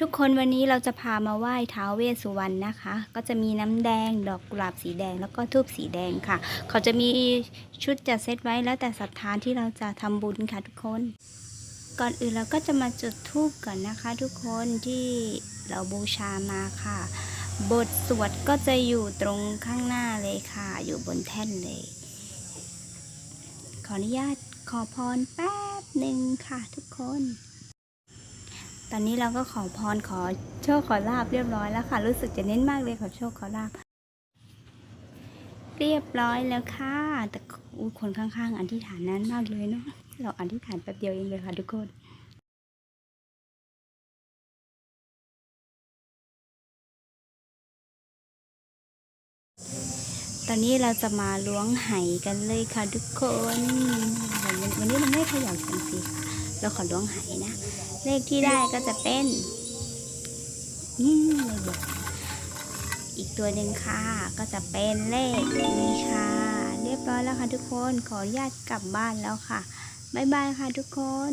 ทุกคนวันนี้เราจะพามาไหว้ท้าวเวสสุวรรณนะคะ ก็จะมีน้ำแดง ดอกกุหลาบสีแดงแล้วก็ทูบสีแดงค่ะ เขาจะมีชุดจัดเซตไว้แล้วแต่ศรัทธาที่เราจะทำบุญค่ะทุกคน ก่อนอื่นเราก็จะมาจุดธูปก่อนนะคะ ทุกคนที่เราบูชามาค่ะ บทสวดก็จะอยู่ตรงข้างหน้าเลยค่ะ อยู่บนแท่นเลย ขออนุญาตขอพรแป๊บหนึ่งค่ะทุกคน ตอนนี้เราก็ขอพรขอโชคขอลาบเรียบร้อยแล้วค่ะ รู้สึกจะเน้นมากเลยขอโชคขอลาบเรียบร้อยแล้วค่ะ แต่คนข้างๆ อธิษฐานนั้นมากเลยเนาะเราอธิษฐานแป๊บเดียวเองเลยค่ะทุกคนตอนนี้เราจะมาล้วงไหกันเลยค่ะทุกคน วันนี้วันนี้เราไม่ขย่าเสียงสีค่ะ เราขอล้วงไหนะ เลขที่ได้ก็จะเป็นนี่เลยบอกอีกตัวหนึ่งค่ะ ก็จะเป็นเลขนี้ค่ะ เรียบร้อยแล้วค่ะทุกคน ขออนุญาตกลับบ้านแล้วค่ะ บ๊ายบายค่ะทุกคน